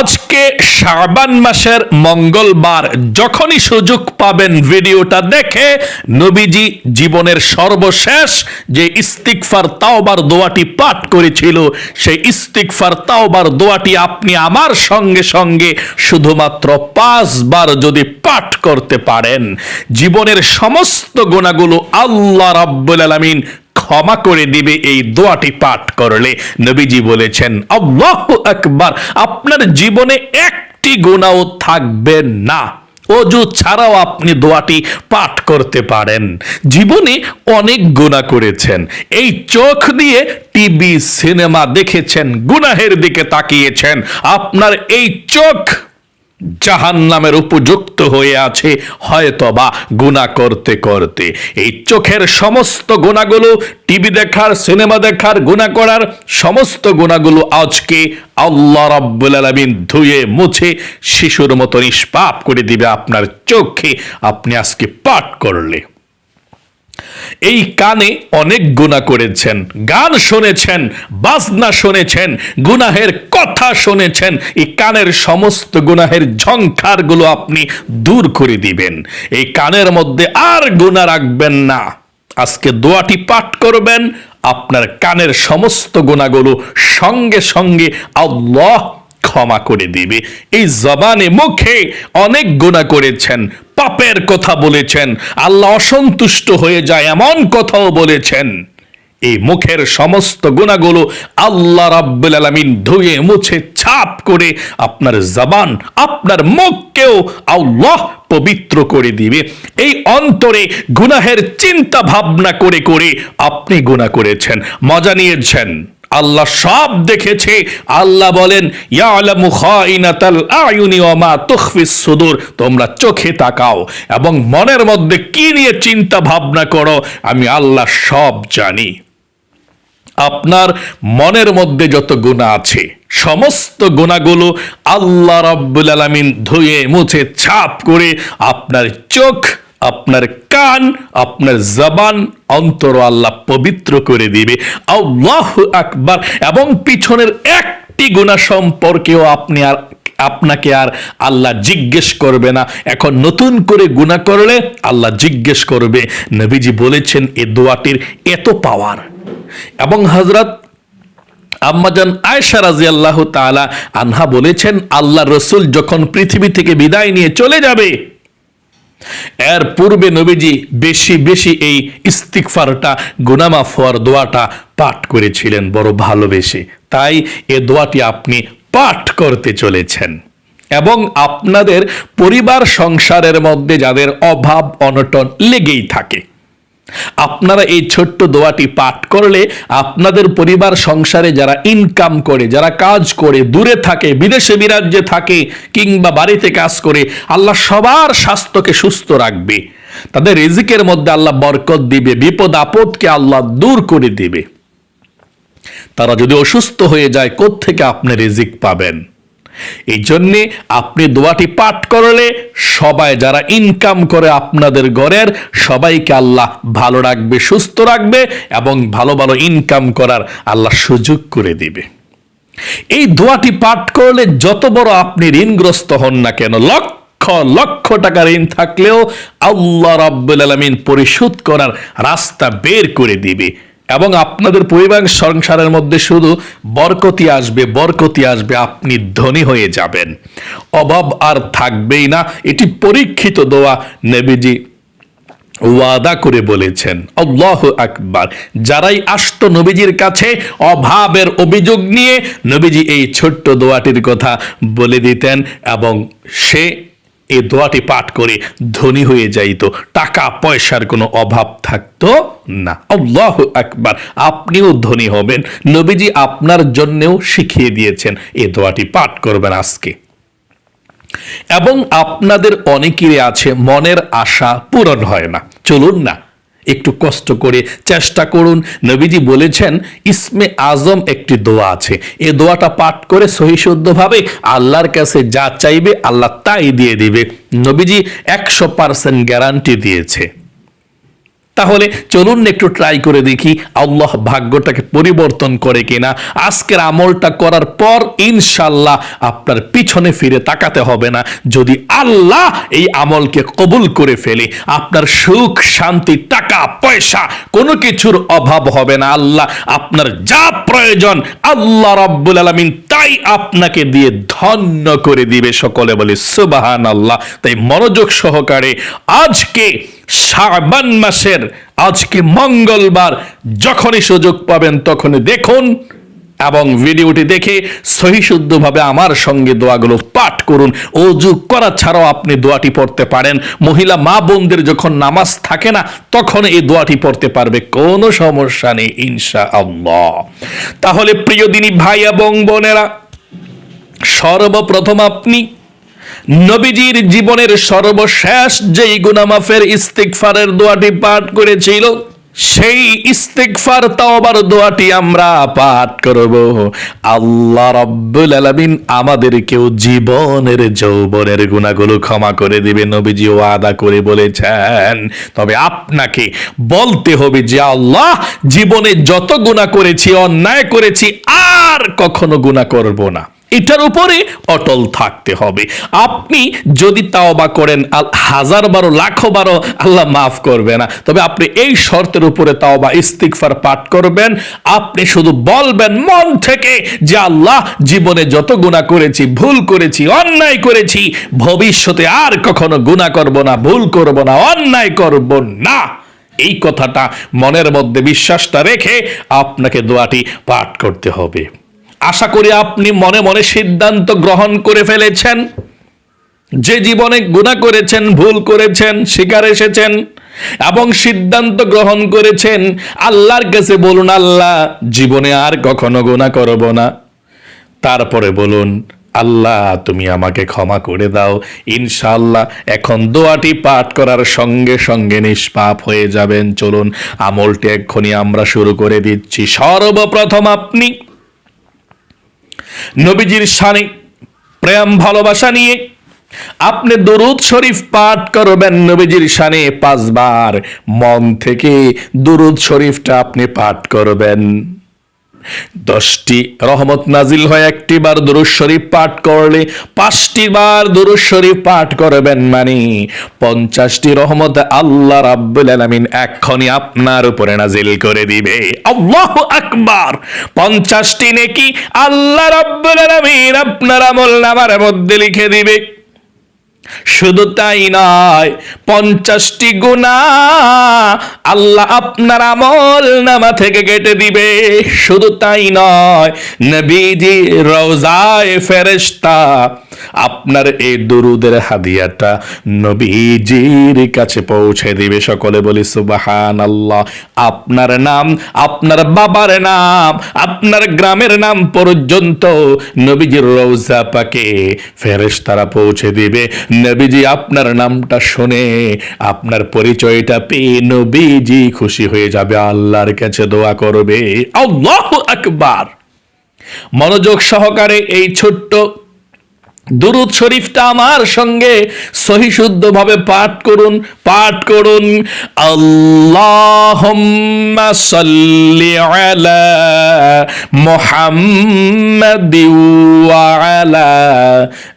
আজকে শাবান মাসের মঙ্গলবার, যখনই সুযোগ পাবেন ভিডিওটা দেখে নবীজি জীবনের সর্বশেষ যে ইস্তিকফার তাওবার দোয়াটি পাঠ করেছিল, সেই ইস্তিকফার তাওবার দোয়াটি আপনি আমার সঙ্গে সঙ্গে শুধুমাত্র পাঁচবার যদি পাঠ করতে পারেন। জীবনের সমস্ত গুণাগুলো আল্লাহ রাব্বুল আলামিন ক্ষমা করে দিবে, এই দোয়াটি পাঠ করলে নবীজি বলেছেন, আল্লাহ আকবার, আপনার জীবনে একটি গুণাও থাকবে না। অজু ছাড়াও আপনি দোয়াটি পাঠ করতে পারেন। জীবনে অনেক গুণা করেছেন। এই চোখ দিয়ে টিভি, সিনেমা দেখেছেন, গুনাহের দিকে তাকিয়েছেন। আপনার এই চোখ জাহান নামের উপযুক্ত হয়ে আছে হয়তো বা গুণা করতে করতে। এই চোখের সমস্ত গুণাগুলো টিভি দেখার, সিনেমা দেখার গুণা করার সমস্ত গুণাগুলো আজকে আল্লাহ রাব্বুল আলমিন ধুয়ে মুছে, শিশুর মতো নিষ্পাপ করে দিবে আপনার চোখে। আপনি আজকে পাঠ করলে। এই কানে অনেক গুণা করেছেন। গান শুনেছেন, বাজনা শুনেছেন, গুনাহের কথা শুনেছেন। এই কানের সমস্ত গুনাহের ঝংকারগুলো আপনি দূর করে দিবেন। এই কানের মধ্যে আর গুণা রাখবেন না। আজকে দোয়াটি পাঠ করবেন, আপনার কানের সমস্ত গুণাগুলো সঙ্গে সঙ্গে আল্লাহ ক্ষমা করে দিবে। এই জবানে মুখে অনেক গুণা করেছেন পাপের কথা বলেছেন। আল্লাহ অসন্তুষ্ট হয়ে যায় এমন কথাও বলেছেন। এই মুখের সমস্ত গুণাগুলো আল্লাহ রাব্বুল আলামিন ধুয়ে, মুছে, ছাপ করে আপনার জবান, আপনার মুখকেও আল্লাহ পবিত্র করে দিবে। এই অন্তরে গুনাহের চিন্তা ভাবনা করে করে আপনি গুনাহ করেছেন, মজা নিয়েছেন। আল্লাহ সব দেখেছে। আল্লাহ বলেন সুদূর। তোমরা চোখে তাকাও এবং মনের মধ্যে কি নিয়ে চিন্তা ভাবনা করো, আমি আল্লাহ সব জানি। আপনার মনের মধ্যে যত গুণা আছে, সমস্ত গুণাগুলো আল্লাহ রাব্বুল আলামিন ধুয়ে মুছে ছাপ করে আপনার চোখ আপনার কান, আপনার জবান অন্তর আল্লাহ পবিত্র করে দিবে। আল্লাহ আকবার। এবং পিছনের একটি গুণা সম্পর্কেও আপনি আর আপনাকে আর আল্লাহ জিজ্ঞেস করবে না। এখন নতুন করে গুণা করলে আল্লাহ জিজ্ঞেস করবে, নবীজি বলেছেন এ দোয়াটির এত পাওয়ার। এবং হজরত আম্মাজান আয়সা রাজি আল্লাহ তালা আনহা বলেছেন, আল্লাহ রসুল যখন পৃথিবী থেকে বিদায় নিয়ে চলে যাবে এর পূর্বে নবীজি বেশি বেশি এই ইস্তিকফারটা গুনামা ফোয়ার দোয়াটা পাঠ করেছিলেন, বড় ভালোবেসে। তাই এ দোয়াটি আপনি পাঠ করতে চলেছেন। এবং আপনাদের পরিবার সংসারের মধ্যে যাদের অভাব, অনটন লেগেই থাকে। আপনারা এই ছোট্ট দোয়াটি পাঠ করলে আপনাদের পরিবার সংসারে যারা ইনকাম করে, যারা কাজ করে, দূরে থাকে, বিদেশে বিরাজ্যে থাকে কিংবা বাড়িতে কাজ করে, আল্লাহ সবার স্বাস্থ্যকে সুস্থ রাখবে। তাদের রিজিকের মধ্যে আল্লাহ বরকত দিবে, বিপদ আপদকে আল্লাহ দূর করে দিবে। তারা যদি অসুস্থ হয়ে যায় থেকে আপনি রিজিক পাবেন? এই জন্যে আপনি দোয়াটি পাঠ করলে সবাই যারা ইনকাম করে আপনাদের ঘরের, সবাইকে আল্লাহ ভালো রাখবে, সুস্থ রাখবে এবং ভালো ভালো ইনকাম করার আল্লাহ সুযোগ করে দিবে। এই দোয়াটি পাঠ করলে যত বড় আপনি ঋণগ্রস্ত হন না কেন, লক্ষ লক্ষ টাকা ঋণ থাকলেও আল্লাহ রাব্বুল আলামিন পরিশোধ করার রাস্তা বের করে দিবে। এবং আপনাদের পরিবার সংসারের মধ্যে শুধু বরকতি আসবে বরকতি আসবে, আপনি ধনী হয়ে যাবেন। অভাব আর থাকবেই না, এটি পরীক্ষিত দোয়া নেবিজি ওয়াদা করে বলেছেন। আল্লাহ আকবার। যারাই আসতো নবীজির কাছে অভাবের অভিযোগ নিয়ে, নবীজি এই ছোট্ট দোয়াটির কথা বলে দিতেন এবং সে এই দোয়াটি পাঠ করে ধনী হয়ে যাইত। টাকা, পয়সার কোনো অভাব থাকতো না। আল্লাহ আকবার, আপনিও ধনী হবেন। নবীজি আপনার জন্যেও শিখিয়ে দিয়েছেন এ দোয়াটি পাঠ করবেন আজকে। এবং আপনাদের অনেকেরই আছে, মনের আশা পূরণ হয় না। চলুন না একটু কষ্ট করে চেষ্টা করুন। নবীজি বলেছেন, ইসমে আজম একটি দোয়া আছে। এ দোয়াটা পাঠ করে সহিশুদ্ধভাবে আল্লাহর কাছে যা চাইবে আল্লাহ তাই দিয়ে দিবে। নবীজি একশো পার্সেন্ট গ্যারান্টি দিয়েছে। তাহলে চলুন একটু ট্রাই করে দেখি আল্লাহ ভাগ্যটাকে পরিবর্তন করে কিনা। আজকের আমলটা করার পর ইনশাল্লাহ আপনার পিছনে ফিরে তাকাতে হবে না। যদি আল্লাহ এই আমলকে কবুল করে ফেলে, আপনার সুখ, শান্তি, টাকা, পয়সা কোনো কিছুর অভাব হবে না আল্লাহ। আপনার যা প্রয়োজন আল্লাহ রাব্বুল আলামিন তাই আপনাকে দিয়ে ধন্য করে দিবে। সকলে বলে সুবাহান আল্লাহ তাই মনোযোগ সহকারে আজকে শাবান মাসের, আজকে মঙ্গলবার, যখনই সুযোগ পাবেন তখনই দেখুন এবং ভিডিওটি দেখে সহিশুদ্ধভাবে আমার সঙ্গে দোয়াগুলো পাঠ করুন। অজু করা ছাড়াও আপনি দোয়াটি পড়তে পারেন। মহিলা, মা বোনদের যখন নামাজ থাকে না, তখন এই দোয়াটি পড়তে পারবে, কোনো সমস্যা নেই ইনশা আল্লাহ তাহলে প্রিয় দিনী ভাই এবং বোনেরা, সর্বপ্রথম আপনি নবীজির জীবনের সর্বশেষ যেই গুনামাফের ইস্তিকফারের দোয়াটি পাঠ করেছিল, সেই ইস্তিকফার তাওবার দোয়াটি আমরা পাঠ করব। আল্লাহ রাব্বুল আলামিন আমাদেরকেও জীবনের যৌবনের গুণাগুলো ক্ষমা করে দিবে নবীজি ওয়াদা করে বলেছেন। তবে আপনাকে বলতে হবে যে আল্লাহ, জীবনে যত গুণা করেছি, অন্যায় করেছি, আর কখনো গুণা করব না। এটার উপরে অটল থাকতে হবে। আপনি যদি তাওবা করেন হাজার বারো, লাখো বারো, আল্লাহ মাফ করবে না। তবে আপনি এই শর্তের উপরে তাওবা ইস্তিকফার পাঠ করবেন। আপনি শুধু বলবেন মন থেকে যে আল্লাহ, জীবনে যত গুণা করেছি, ভুল করেছি, অন্যায় করেছি, ভবিষ্যতে আর কখনো গুণা করব না, ভুল করব না, অন্যায় করব না। এই কথাটা মনের মধ্যে বিশ্বাসটা রেখে আপনাকে দোয়াটি পাঠ করতে হবে। আশা করি আপনি মনে মনে সিদ্ধান্ত গ্রহণ করে ফেলেছেন। যে জীবনে গুণা করেছেন, ভুল করেছেন, শিকার এসেছেন এবং সিদ্ধান্ত গ্রহণ করেছেন, আল্লাহর কাছে বলুন, আল্লাহ, জীবনে আর কখনো গুণা করব না। তারপরে বলুন, আল্লাহ, তুমি আমাকে ক্ষমা করে দাও। ইনশাল্লাহ এখন দোয়াটি পাঠ করার সঙ্গে সঙ্গে নিষ্পাপ হয়ে যাবেন। চলুন, আমলটি এক্ষুনি আমরা শুরু করে দিচ্ছি। সর্বপ্রথম আপনি নবীজির শানে প্রেম, ভালোবাসা নিয়ে আপনি দরুদ শরীফ পাঠ করবেন নবীজির শানে পাঁচবার। মন থেকে দরুদ শরীফটা আপনি পাঠ করবেন। দশটি রহমত নাজিল হয়, একটি বার দুরুজ শরীফ পাঠ করলে, পাঁচটি বার দুরুজ শরীফ পাঠ করবেন মানে। পঞ্চাশটি রহমত আল্লাহ রাব্বুল আলামিন এক্ষুনি আপনার উপরে নাজিল করে দিবে। আল্লাহু আকবার! পঞ্চাশটি নেকি আল্লাহ রাব্বুল আলামিন আপনার আমল নামার মধ্যে লিখে দিবে। শুধু তাই নয়, পঞ্চাশটি গুণা আল্লাহ আপনার আমল নামা থেকে কেটে দিবে। শুধু তাই নয় নবীজি রোজায় ফেরেশতা আপনার এই দুরুদের হাদিয়াটা নবীজির কাছে পৌঁছে দিবে। সকলে বলি সুবাহান আল্লাহ আপনার নাম, আপনার বাবার নাম, আপনার গ্রামের নাম পর্যন্ত নবীজির রওজা পাকে ফেরেশতারা পৌঁছে দিবে। নবীজি আপনার নামটা শুনে আপনার পরিচয়টা পেয়ে নবীজি খুশি হয়ে যাবে। আল্লাহর কাছে দোয়া করবে। আল্লাহু আকবার। মনোযোগ সহকারে এই ছোট্ট দুরুদ শরীফটা আমার সঙ্গে সহিশুদ্ধভাবে পাঠ করুন পাঠ করুন। আল্লাহুম্মা সাল্লি আলা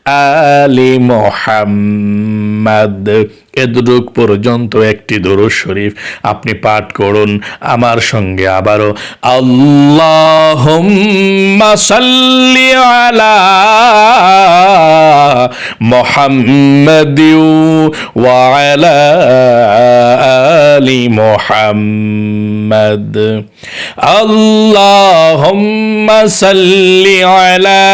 আলি মুহাম্মাদ। এদুরুক পর্যন্ত একটি দরুদ শরীফ আপনি পাঠ করুন। আমার সঙ্গে আবারও আল্লাহুম্মা সাল্লি আলা মুহাম্মাদি ওয়া আলা আলি মুহাম্মাদ। আল্লাহুম্মা সাল্লি আলা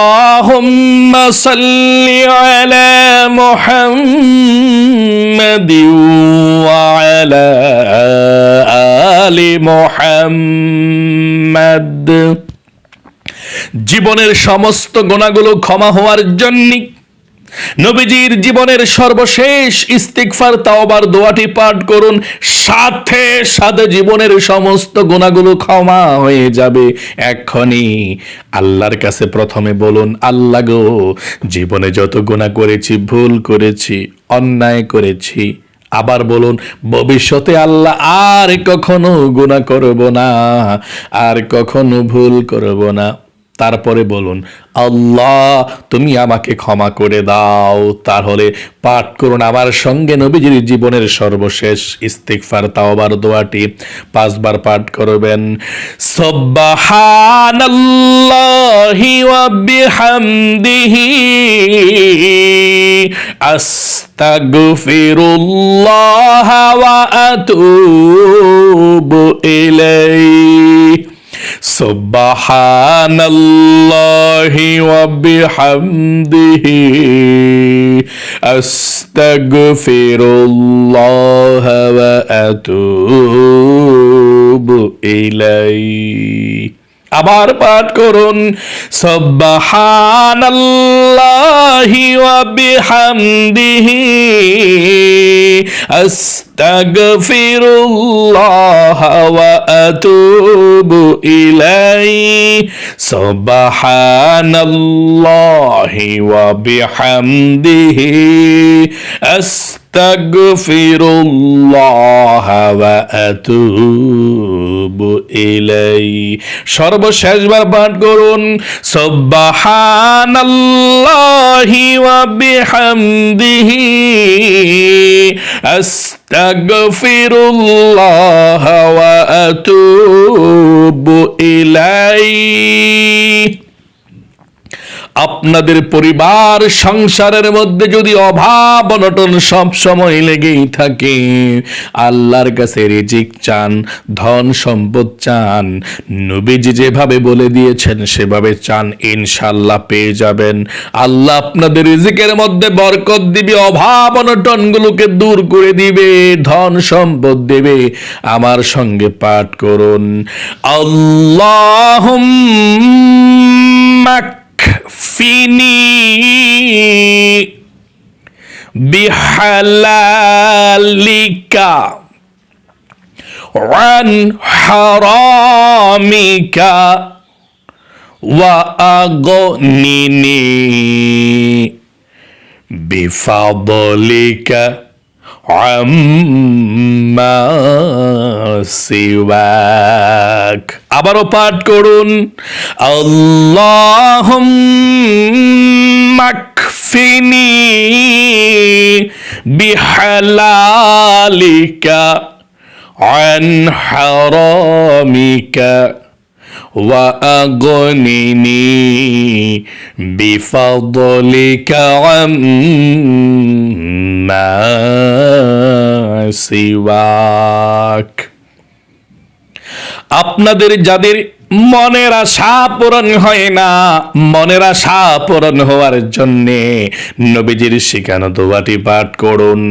اللهم صل على محمد وعلى آل محمد জীবনের সমস্ত গোনাগুলো ক্ষমা হওয়ার জন্য নবীজির জীবনের সর্বশেষ ইস্তিকফার তাওবার, দোয়াটি পাঠ করুন। সাথে সাথে জীবনের সমস্ত গুণাগুলো ক্ষমা হয়ে যাবে এক্ষণি আল্লাহর কাছে প্রথমে বলুন, আল্লাহ গো, জীবনে যত গুণা করেছি, ভুল করেছি, অন্যায় করেছি, আবার বলুন, ভবিষ্যতে আল্লাহ আর কখনো গুণা করব না, আর কখনো ভুল করব না। তারপরে বলুন, আল্লাহ, তুমি আমাকে ক্ষমা করে দাও। তাহলে পাঠ করুন আমার সঙ্গে নবীজির জীবনের সর্বশেষ ইস্তিকফার তাওবার, দোয়াটি। পাঁচবার পাঠ করবেন, সুবহানাল্লাহি ওয়া বিহামদিহি আস্তাগফিরুল্লাহ ওয়া আতুবু ইলাইহি। سبحان الله وبحمده أستغفر الله وأتوب إليه আবার পাঠ করুন। সব্বাহানাল্লাহি ওয়া বিহামদিহি। আস্তাগফিরুল্লাহ ওয়া আতুবু ইলাইহি। সব্বাহানাল্লাহি ওয়া বিহামদিহি। আস্তাগফিরুল্লাহ ওয়া আতুবু ইলাইহি সর্বশেষবার পাঠ করুন সুবহানাল্লাহি ওয়া বিহামদিহি। আস্তাগফিরুল্লাহ ওয়া আতুবু ইলাইহি আপনাদের পরিবার সংসারের মধ্যে যদি অভাব অনটন সব সময় লেগেই থাকে, আল্লাহর কাছে রিজিক চান, ধন সম্পদ চান, নবীজি যেভাবে বলে দিয়েছেন সেভাবে চান ইনশাল্লাহ পেয়ে যাবেন। আল্লাহ আপনাদের রিজিকের মধ্যে বরকত দিবে, অভাব অনটনগুলোকে দূর করে দিবে, ধন সম্পদ দেবে। আমার সঙ্গে পাঠ করুন। আল্লাহ اكفني بحلالك عن حرامك وأغنني بفضلك عما سواك. আবারও পাঠ করুন আল্লাহ মাকফিনি বিহালালিকা عن حرامك وأغنني بفضلك عما সিওয়াক আপনাদের যাদের মনের আশা পূরণ হয় না, মনের আশা পূরণ হওয়ার জন্যে নবীজির শিখানো দোয়াটি পাঠ করুন।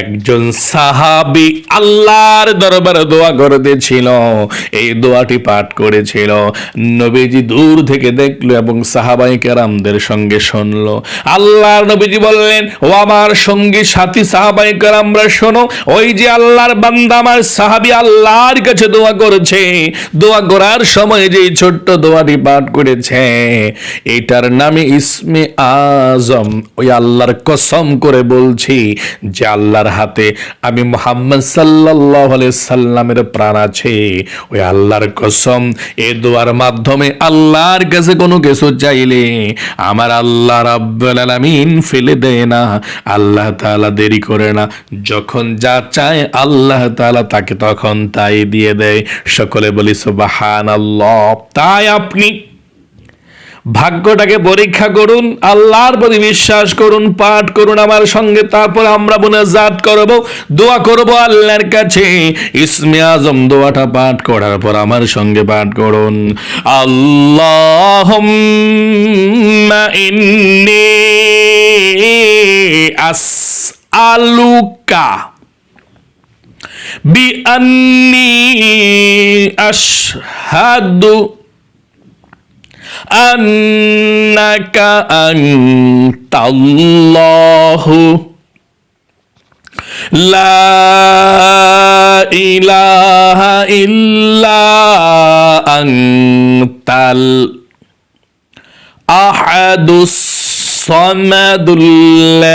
একজন সাহাবি আল্লাহর দরবারে দোয়া করে দিয়েছিল এই দোয়াটি পাঠ করেছিল। নবীজি দূর থেকে দেখল এবং সাহাবাই কেরামদের সঙ্গে শুনলো। আল্লাহর নবীজি বললেন, ও আমার সঙ্গী সাথী সাহাবাই কেরামরা, শোনো, ওই যে আল্লাহর বান্দা আমার সাহাবি আল্লাহর কাছে দোয়া করেছে, দোয়া করার সময় যে ছোট্ট দোয়াটি পাঠ করেছে, এটার নামে ইসমে আজম। ওই আল্লাহর কসম করে বলছি যে আল্লাহর হাতে আমি মোহাম্মদ সাল্লাহ সাল্লামের প্রাণ আছে। ওই আল্লাহর কসম, এ দোয়ার মাধ্যমে আল্লাহর কাছে কোনো কিছু চাইলে আমার আল্লাহ রাব্বুল আলামিন ফেলে দেয় না। আল্লাহ তাআলা দেরি করে না। যখন যা চায় আল্লাহ তাআলা তাকে তখন তাই দিয়ে দেয়। সকলে বলি সুবহানাল্লাহ। তাই আপনি ভাগ্যটাকে পরীক্ষা করুন, আল্লাহর প্রতি বিশ্বাস করুন, পাঠ করুন আমার সঙ্গে, তারপর আমরা জাত করব, দোয়া করব আল্লাহর কাছে। ইসমে আজম দোয়াটা পাঠ করার পর আমার সঙ্গে পাঠ করুন। আল্লাহ আলুকা বিআন্নি আশহাদু আন্নাকা আনতাল্লাহু লা ইলাহা ইল্লা আনতাল আহাদুস সামাদুল্লাযী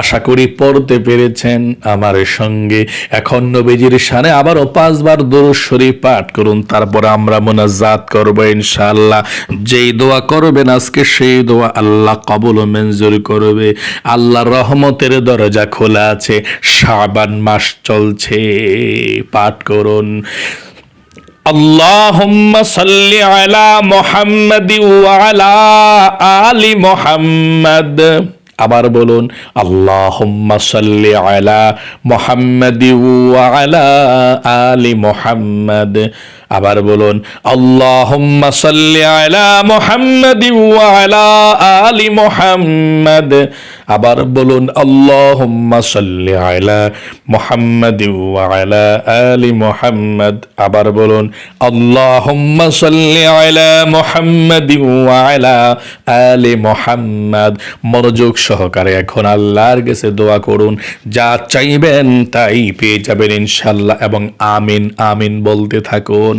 আশা করি পড়তে পেরেছেন আমার সঙ্গে এখন নবীজির সানে আবারও পাঁচবার দরুদ শরীফ পাঠ করুন তারপরে আমরা মোনাজাত করবো ইনশাআল্লাহ যেই দোয়া করবেন আজকে সেই দোয়া আল্লাহ কবল ও মঞ্জুর করবে আল্লাহ রহমতের দরজা খোলা আছে শাবান মাস চলছে পাঠ করুন اللهم صل على محمد وعلى آل محمد আবার বলুন আল্লাহ সাল্লি আলা মোহাম্মদ আলা আলি মুহাম্মাদ। আবার বলুন, আল্লাহুম্মা আলা আলা আলি আবার বলুন আলা আলা আবার বলুন, আল্লাহুম্মা আলা আলা মনোযোগ সহকারে এখন আল্লাহর কাছে দোয়া করুন, যা চাইবেন তাই পেয়ে যাবেন ইনশাল্লাহ এবং আমিন আমিন বলতে থাকুন।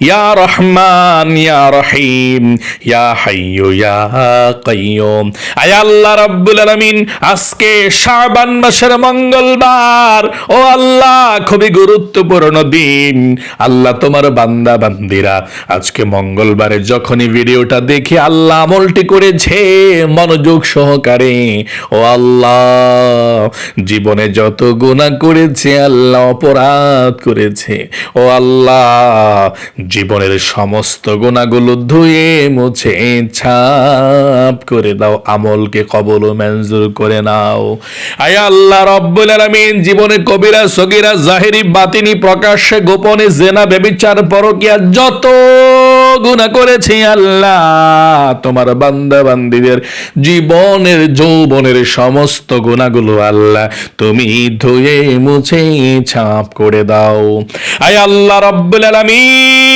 ইয়া রহমান, ইয়া রহিম, ইয়া হাইয়ু, ইয়া কাইয়ুম। আয় আল্লাহ রাব্বুল আলামিন, আজকে শাবান মাসের মঙ্গলবার। ও আল্লাহ, খুবই গুরুত্বপূর্ণ দিন। আল্লাহ তোমার বান্দা বান্দিরা, আজকে মঙ্গলবারে যখনই ভিডিওটা দেখি, আল্লাহ আমলটি করেছে মনোযোগ সহকারে। ও আল্লাহ, জীবনে যত গুনাহ করেছে, আল্লাহ অপরাধ করেছে। ও আল্লাহ জীবনের সমস্ত গুণাগুলো ধুয়ে মুছে ছাপ করে দাও, আমলকে কবল ও মঞ্জুর করে নাও। আয় আল্লাহ রব্বুল আলামিন, জীবনে কবিরা, সগিরা, জাহেরি, বাতিনি, প্রকাশ্যে, গোপনে, জেনা, বেবিচার, পরকিয়া, যত গুনাহ করেছি আল্লাহ, তোমার বান্দা বান্দিদের জীবনের, যৌবনের সমস্ত গুণাগুলো আল্লাহ, তুমি ধুয়ে মুছে ছাপ করে দাও। আয় আল্লাহ রব্বুল আলামিন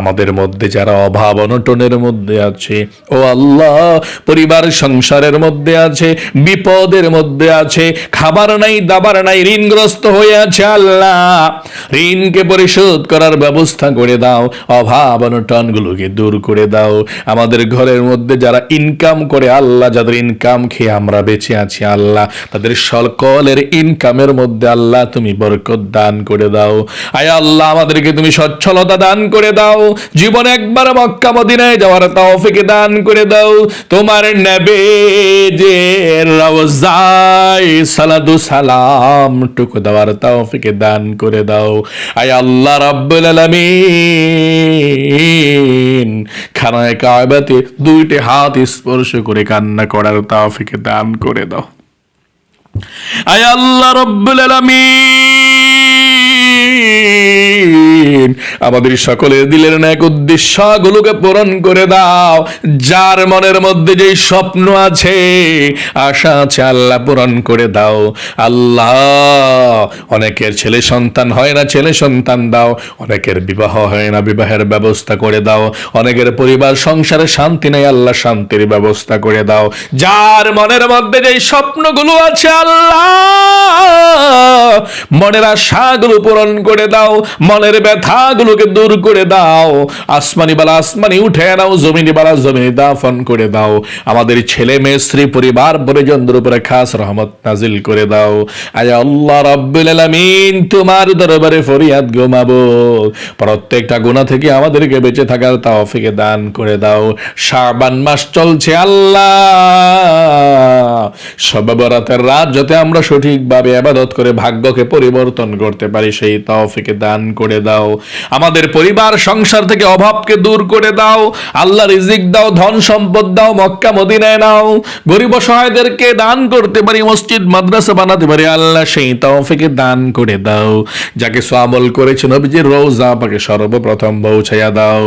আমাদের মধ্যে যারা অভাব অনটনের মধ্যে আছে, ও আল্লাহ, পরিবার সংসারের মধ্যে আছে, বিপদের মধ্যে আছে, খাবার নাই, দাবার নাই, ঋণগ্রস্ত হয়ে আছে আল্লাহ। ঋণকে পরিশোধ করার ব্যবস্থা করে দাও, অভাব অনটনগুলোকে দূর করে দাও। আমাদের ঘরের মধ্যে যারা ইনকাম করে আল্লাহ, যাদের ইনকাম খেয়ে আমরা বেঁচে আছি আল্লাহ, তাদের সকলের ইনকামের মধ্যে আল্লাহ তুমি বরকত দান করে দাও। আয় আল্লাহ, আমাদেরকে তুমি সচ্ছলতা দান করে দাও। জীবনে একবার মক্কা মদিনায় যাওয়ার তৌফিক দান করে দাও। তোমার নেবে যে রওজায় সালাদু সালাম টুকু দেওয়ার তৌফিক দান করে দাও। আয় আল্লাহ রাব্বুল আলামিন। খানায় কায়বাতে দুইটি হাত স্পর্শ করে কান্না করার তৌফিক দান করে দাও। আয় আল্লাহ রব্বুল আলামিন। আমাদের সকলের দিলের ন্যাক উদ্দেশ্যগুলোকে পূরণ করে দাও। যার মনের মধ্যে যে স্বপ্ন আছে, আশা আছে, আল্লাহ পূরণ করে দাও। আল্লাহ, অনেকের ছেলে সন্তান হয় না, ছেলে সন্তান দাও। অনেকের বিবাহ হয় না, বিবাহের ব্যবস্থা করে দাও। অনেকের পরিবার, সংসারে শান্তি নেই, আল্লাহ শান্তির ব্যবস্থা করে দাও। যার মনের মধ্যে যে স্বপ্নগুলো আছে, আল্লাহ, মনের আশাগুলো পূরণ করে দাও। মনের ব্যথাগুলোকে দূর করে দাও। আসমানি বালা আসমানি, উঠে নাও, জমিনি বালা জমিনি দাফন করে দাও। আমাদের ছেলে মেয়ে, স্ত্রী, পরিবার, পরিজনদের উপরে খাস রহমত নাজিল করে দাও। আয় আল্লাহ রাব্বুল আলামিন, তোমার দরবারে ফরিয়াদ গোমাবো প্রত্যেকটা গুনাহ থেকে আমাদেরকে বেঁচে থাকার তৌফিকে দান করে দাও। শাবান মাস চলছে, আল্লাহ। সবে বরাতের রাত যাতে আমরা সঠিকভাবে আবাদত করে ভাগ্যকে পরিবর্তন করতে পারি, সেই তৌফিকে দান করে দাও। আমাদের পরিবার, সংসার থেকে অভাবকে দূর করে দাও। আল্লাহ রিজিক দাও, ধন সম্পদ দাও, মক্কা, মদিনায় নাও। গরিব অসহায়দেরকে দান করতে পারি, মসজিদ, মাদ্রাসা বানাতে পারি। আল্লাহ সেই তৌফিকে দান করে দাও। যাকে সামল করেছে নবীজির রোজা পাকে সর্বপ্রথম পৌঁছাইয়া দাও।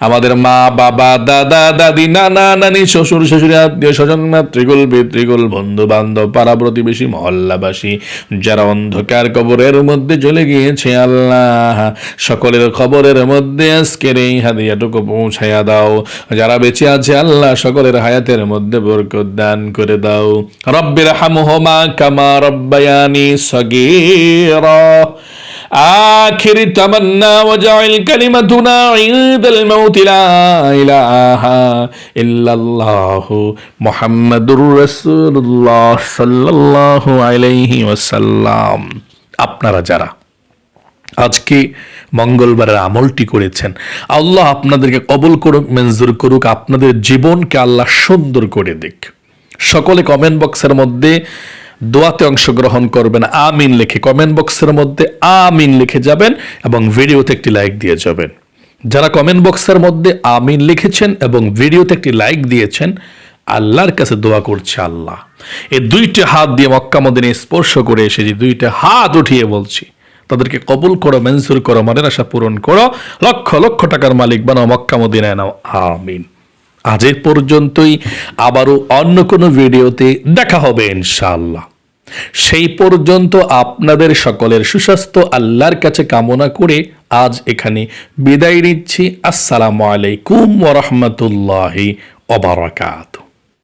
আমাদের মা, বাবা, দাদা, দাদি, নানা, নানি, শ্বশুর, শাশুড়ি, আত্মীয় স্বজন, মাতৃকুল, পিতৃকুল বন্ধু বান্ধব পাড়া প্রতিবেশী, মহল্লাবাসী, যারা অন্ধকার কবরের মধ্যে চলে গিয়েছে, আল্লাহ সকলের খবরের মধ্যে আজকের এই হাদিয়াটুকু পৌঁছাইয়া দাও যারা বেঁচে আছে আল্লাহ সকলের হায়াতের মধ্যে বরকত দান করে দাও রব্বির হামহমা কামা রব্বায়ানি সগীরা آخر تمنا وجعل كلمتنا عند الموت لا إله إلا الله محمد رسول الله صلى الله عليه وسلم আপনারা যারা আজকে মঙ্গলবারের আমলটি করেছেন। আল্লাহ আপনাদেরকে কবল করুক, মঞ্জুর করুক, আপনাদের জীবনকে আল্লাহ সুন্দর করে দিক। সকলে কমেন্ট বক্সের মধ্যে দোয়াতে অংশগ্রহণ করবেন, আমিন লিখে কমেন্ট বক্সের মধ্যে আমিন লিখে যাবেন এবং ভিডিওতে একটি লাইক দিয়ে যাবেন। যারা কমেন্ট বক্সের মধ্যে আমিন লিখেছেন এবং ভিডিওতে একটি লাইক দিয়েছেন, আল্লাহর কাছে দোয়া করছে আল্লাহ। এই দুইটা হাত দিয়ে মক্কা মদিনে স্পর্শ করে এসেছি, দুইটা হাত উঠিয়ে বলছি। তাদেরকে কবুল করো মেনসুর করো, মনের আশা পূরণ করো। লক্ষ লক্ষ টাকার মালিক বানাও, মক্কা, মদিনায় নাও। আমিন। আজ এ পর্যন্তই। আবারও অন্য কোনো ভিডিওতে দেখা হবে ইনশাআল্লাহ। সেই পর্যন্ত আপনাদের সকলের সুস্বাস্থ্য, আল্লাহর কাছে কামনা করে আজ এখানে বিদায় নিচ্ছি। আসসালামু আলাইকুম ওরহমতুল্লাহি অবরাকাতু